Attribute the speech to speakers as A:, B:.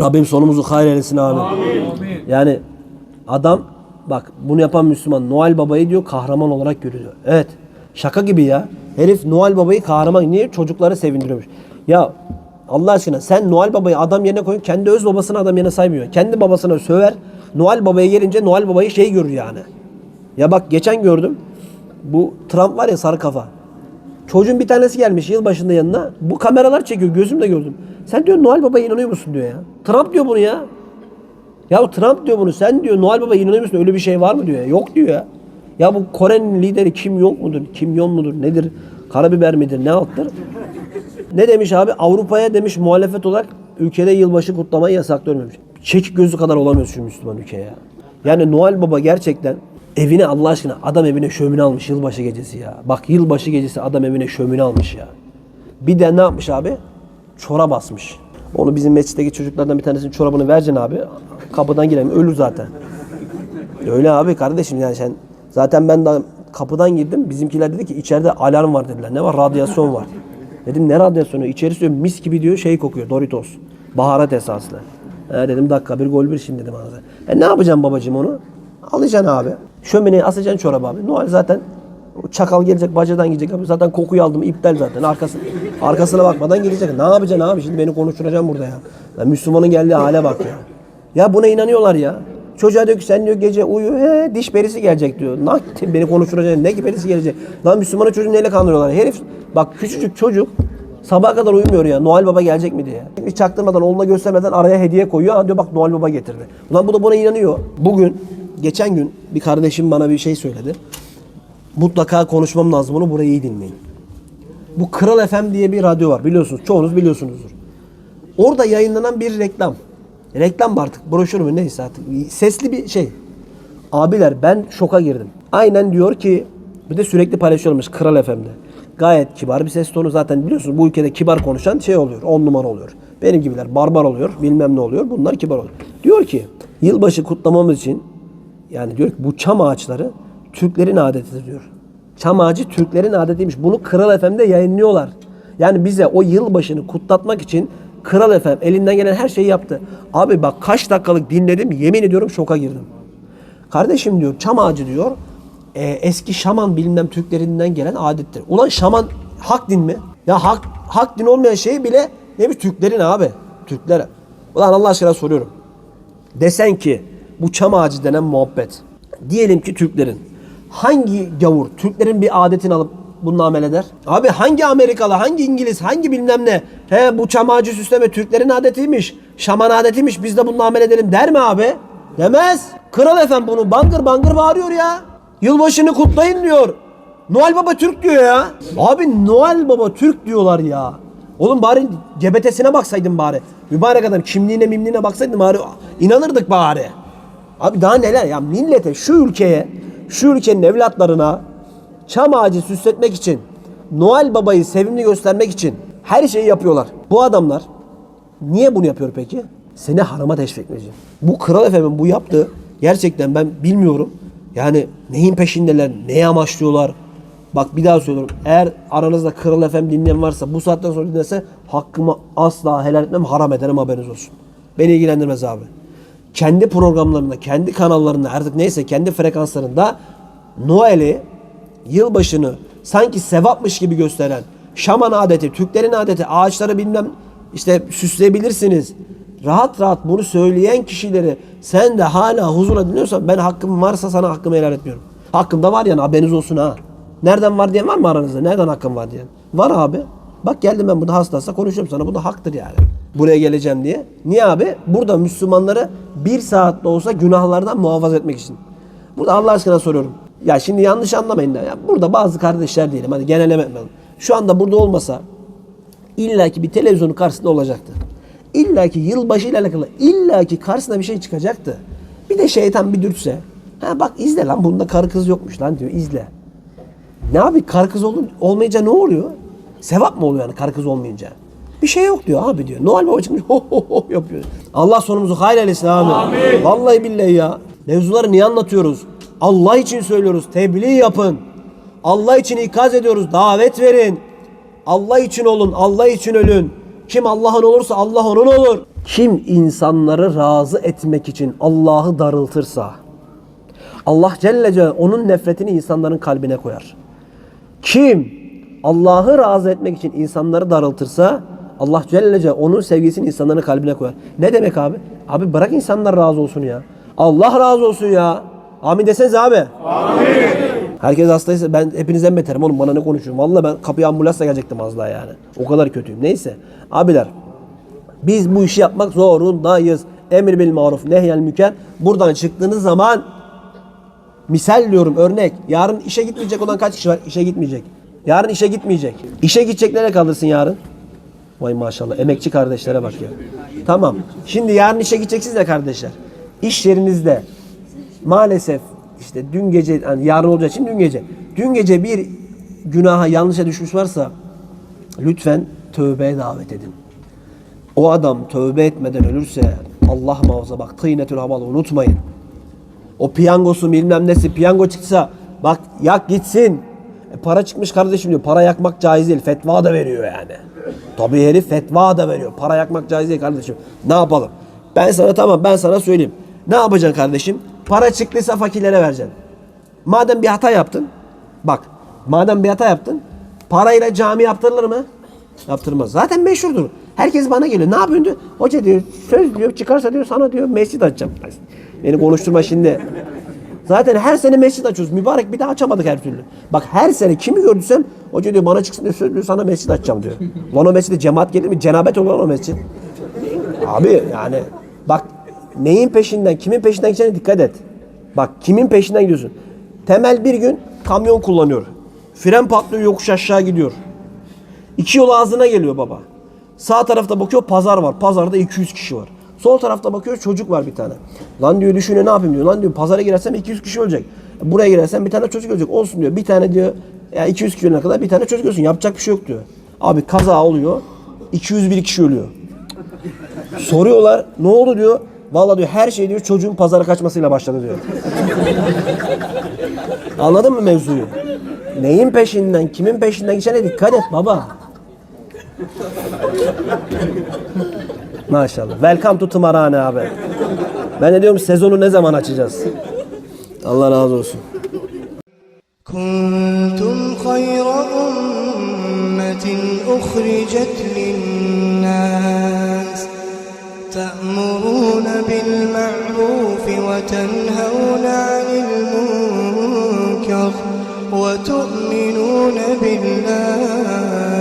A: Rabbim sonumuzu hayır eylesin amin. Yani adam bak bunu yapan Müslüman Noel Baba'yı diyor kahraman olarak görüyor. Evet. Şaka gibi ya. Herif Noel Baba'yı kahraman niye çocukları sevindiriyormuş. Ya Allah aşkına sen Noel Baba'yı adam yerine koyun kendi öz babasını adam yerine saymıyor. Kendi babasına söver. Noel Baba'ya gelince Noel Baba'yı şey görür yani. Ya bak geçen gördüm. Bu Trump var ya sarı kafa. Çocuğun bir tanesi gelmiş yılbaşında yanına. Bu kameralar çekiyor. Gözümle gördüm. Sen diyor Noel Baba'ya inanıyor musun diyor ya. Trump diyor bunu ya. Ya Trump diyor bunu. Sen diyor Noel Baba'ya inanıyor musun? Öyle bir şey var mı diyor ya. Yok diyor ya. Ya bu Kore'nin lideri Kim Jong mudur? Kim Jong mudur? Nedir? Karabiber midir? Ne altır? Ne demiş abi? Avrupa'ya demiş muhalefet olarak ülkede yılbaşı kutlamayı yasaklıyor demiş. Çekik gözü kadar olamıyoruz şu Müslüman ülkeye ya. Yani Noel Baba gerçekten evine Allah aşkına adam evine şömine almış yılbaşı gecesi ya. Bak yılbaşı gecesi adam evine şömine almış ya. Bir de ne yapmış abi? Çorap basmış. Onu bizim mescitteki çocuklardan bir tanesinin çorabını vereceksin abi. Kapıdan girelim ölür zaten. Öyle abi kardeşim yani sen zaten ben daha kapıdan girdim. Bizimkiler dedi ki içeride alarm var dediler. Ne var? Radyasyon var. Dedim ne radyasyonu? İçerisi diyor mis gibi diyor şey kokuyor Doritos. Baharat esaslı. He dedim dakika bir gol bir şimdi dedim ağzı. E ne yapacağım babacığım onu? Alacaksın abi. Şömineye asacaksın çorabı abi. Noel zaten çakal gelecek bacadan gidecek abi. Zaten kokuyu aldım iptal zaten. Arkası, arkasına bakmadan gelecek. Ne yapacaksın abi? Şimdi beni konuşturacaksın burada ya. ya Müslümanın geldiği hale bak ya. Ya buna inanıyorlar ya. Çocuğa diyor ki sen diyor gece uyu he diş perisi gelecek diyor. Lan beni konuşturacaksın ne ki perisi gelecek. Lan Müslümanı çocuğu neyle kandırıyorlar. Herif bak küçücük çocuk sabaha kadar uyumuyor ya. Noel Baba gelecek mi diye. Hiç çaktırmadan oğluna göstermeden araya hediye koyuyor. Ha diyor bak Noel Baba getirdi. Ulan bu da buna inanıyor. Bugün geçen gün bir kardeşim bana bir şey söyledi. Mutlaka konuşmam lazım onu burayı iyi dinleyin. Bu Kral FM diye bir radyo var biliyorsunuz. Çoğunuz biliyorsunuzdur. Orada yayınlanan bir reklam. Reklam mı artık broşür mü neyse artık. Sesli bir şey. Abiler ben şoka girdim. Aynen diyor ki bir de sürekli paylaşıyormuş Kral FM'de. Gayet kibar bir ses tonu zaten biliyorsunuz bu ülkede kibar konuşan şey oluyor. On numara oluyor. Benim gibiler barbar oluyor. Bilmem ne oluyor. Bunlar kibar oluyor. Diyor ki yılbaşı kutlamamız için yani diyor ki bu çam ağaçları Türklerin adetidir diyor. Çam ağacı Türklerin adetiymiş. Bunu Kral FM'de yayınlıyorlar. Yani bize o yılbaşını kutlatmak için Kral FM elinden gelen her şeyi yaptı. Abi bak kaç dakikalık dinledim yemin ediyorum şoka girdim. Kardeşim diyor çam ağacı diyor e, eski şaman bilmem Türklerinden gelen adettir. Ulan şaman hak din mi? Ya hak, hak din olmayan şey bile ne bir Türklerin abi. Türklere. Ulan Allah aşkına soruyorum. Desen ki bu çam ağacı denen muhabbet. Diyelim ki Türklerin. Hangi gavur Türklerin bir adetini alıp bununla amel eder? Abi hangi Amerikalı, hangi İngiliz, hangi bilmem ne? He bu çam ağacı süsleme Türklerin adetiymiş. Şaman adetiymiş biz de bununla amel edelim der mi abi? Demez. Kral efem bunu bangır bangır bağırıyor ya. Yılbaşını kutlayın diyor. Noel Baba Türk diyor ya. Abi Noel Baba Türk diyorlar ya. Oğlum bari cebetesine baksaydın bari. Mübarek adam kimliğine mimliğine baksaydın bari inanırdık bari. Abi daha neler ya millete şu ülkeye şu ülkenin evlatlarına çam ağacı süsletmek için Noel Baba'yı sevimli göstermek için her şeyi yapıyorlar. Bu adamlar niye bunu yapıyor peki? Seni harama teşvik edeceğim. Bu Kral Efem'in bu yaptığı gerçekten ben bilmiyorum. Yani neyin peşindeler, neye amaçlıyorlar? Bak bir daha söylüyorum. Eğer aranızda Kral Efem dinleyen varsa bu saatten sonra dinlerse hakkımı asla helal etmem, haram ederim haberiniz olsun. Beni ilgilendirmez abi kendi programlarında, kendi kanallarında artık neyse kendi frekanslarında Noel'i, yılbaşını sanki sevapmış gibi gösteren şaman adeti, Türklerin adeti, ağaçları bilmem işte süsleyebilirsiniz. Rahat rahat bunu söyleyen kişileri sen de hala huzura dinliyorsan ben hakkım varsa sana hakkımı helal etmiyorum. Hakkım da var yani haberiniz olsun ha. Nereden var diyen var mı aranızda? Nereden hakkım var diyen? Var abi. Bak geldim ben burada hasta hasta konuşuyorum sana. Bu da haktır yani. Buraya geleceğim diye. Niye abi? Burada Müslümanları bir saat de olsa günahlardan muhafaza etmek için. Burada Allah aşkına soruyorum. Ya şimdi yanlış anlamayın da. Ya burada bazı kardeşler diyelim. Hadi genelleme etmeyelim. Şu anda burada olmasa illaki bir televizyonun karşısında olacaktı. İllaki yılbaşı ile alakalı illaki karşısına bir şey çıkacaktı. Bir de şeytan bir dürtse. Ha bak izle lan bunda karı kız yokmuş lan diyor izle. Ne abi karı kız olun, olmayınca ne oluyor? Sevap mı oluyor yani karı kız olmayınca? Bir şey yok diyor abi diyor. Noel Baba çıkmış ho ho ho yapıyor. Allah sonumuzu hayır eylesin abi. Amin. Vallahi billahi ya. Mevzuları niye anlatıyoruz? Allah için söylüyoruz. Tebliğ yapın. Allah için ikaz ediyoruz. Davet verin. Allah için olun. Allah için ölün. Kim Allah'ın olursa Allah onun olur. Kim insanları razı etmek için Allah'ı darıltırsa Allah Celle Celaluhu onun nefretini insanların kalbine koyar. Kim Allah'ı razı etmek için insanları darıltırsa Allah Celle Celaluhu onun sevgisini insanların kalbine koyar. Ne demek abi? Abi bırak insanlar razı olsun ya. Allah razı olsun ya. Amin desenize abi. Amin. Herkes hastaysa ben hepinizden beterim oğlum bana ne konuşuyorsun. Vallahi ben kapıya ambulansla gelecektim az daha yani. O kadar kötüyüm. Neyse. Abiler biz bu işi yapmak zorundayız. Emir bil maruf nehyel müker. Buradan çıktığınız zaman misal diyorum örnek. Yarın işe gitmeyecek olan kaç kişi var? İşe gitmeyecek. Yarın işe gitmeyecek. İşe gideceklere kalırsın yarın. Vay maşallah emekçi kardeşlere bak ya. Tamam. Şimdi yarın işe gideceksiniz ya kardeşler. İş yerinizde maalesef işte dün gece yani yarın olacağı için dün gece. Dün gece bir günaha yanlışa düşmüş varsa lütfen tövbeye davet edin. O adam tövbe etmeden ölürse Allah muhafaza bak tıynetül havalı unutmayın. O piyangosu bilmem nesi piyango çıksa bak yak gitsin. E, para çıkmış kardeşim diyor. Para yakmak caiz değil. Fetva da veriyor yani. Tabii herif fetva da veriyor. Para yakmak caiz değil kardeşim. Ne yapalım? Ben sana tamam ben sana söyleyeyim. Ne yapacaksın kardeşim? Para çıktıysa fakirlere vereceksin. Madem bir hata yaptın. Bak madem bir hata yaptın. Parayla cami yaptırılır mı? Yaptırmaz. Zaten meşhurdur. Herkes bana geliyor. Ne yapıyorsun diyor. Hoca diyor söz diyor çıkarsa diyor sana diyor mescid açacağım. Beni konuşturma şimdi. Zaten her sene mescid açıyoruz. Mübarek bir daha açamadık her türlü. Bak her sene kimi gördüysem hoca diyor bana çıksın diyor söz diyor sana mescid açacağım diyor. Lan o mescide cemaat gelir mi? Cenabet olur o mescid. Abi yani bak neyin peşinden, kimin peşinden gideceğine dikkat et. Bak kimin peşinden gidiyorsun. Temel bir gün kamyon kullanıyor. Fren patlıyor yokuş aşağı gidiyor. İki yol ağzına geliyor baba. Sağ tarafta bakıyor pazar var. Pazarda 200 kişi var. Sol tarafta bakıyor çocuk var bir tane. Lan diyor düşünüyor ne yapayım diyor. Lan diyor pazara girersem 200 kişi ölecek. Buraya girersem bir tane çocuk ölecek. Olsun diyor. Bir tane diyor ya 200 kişi ölene kadar bir tane çocuk ölsün. Yapacak bir şey yok diyor. Abi kaza oluyor. 201 kişi ölüyor. Soruyorlar ne oldu diyor. Vallahi diyor her şey diyor çocuğun pazara kaçmasıyla başladı diyor. Anladın mı mevzuyu? Neyin peşinden, kimin peşinden gideceğine dikkat et baba. Maşallah. Welcome to tımarhane abi. Ben de diyorum sezonu ne zaman açacağız? Allah razı olsun.
B: كنتم خير أمة أخرجت للناس تأمرون بالمعروف وتنهون عن المنكر وتؤمنون بالله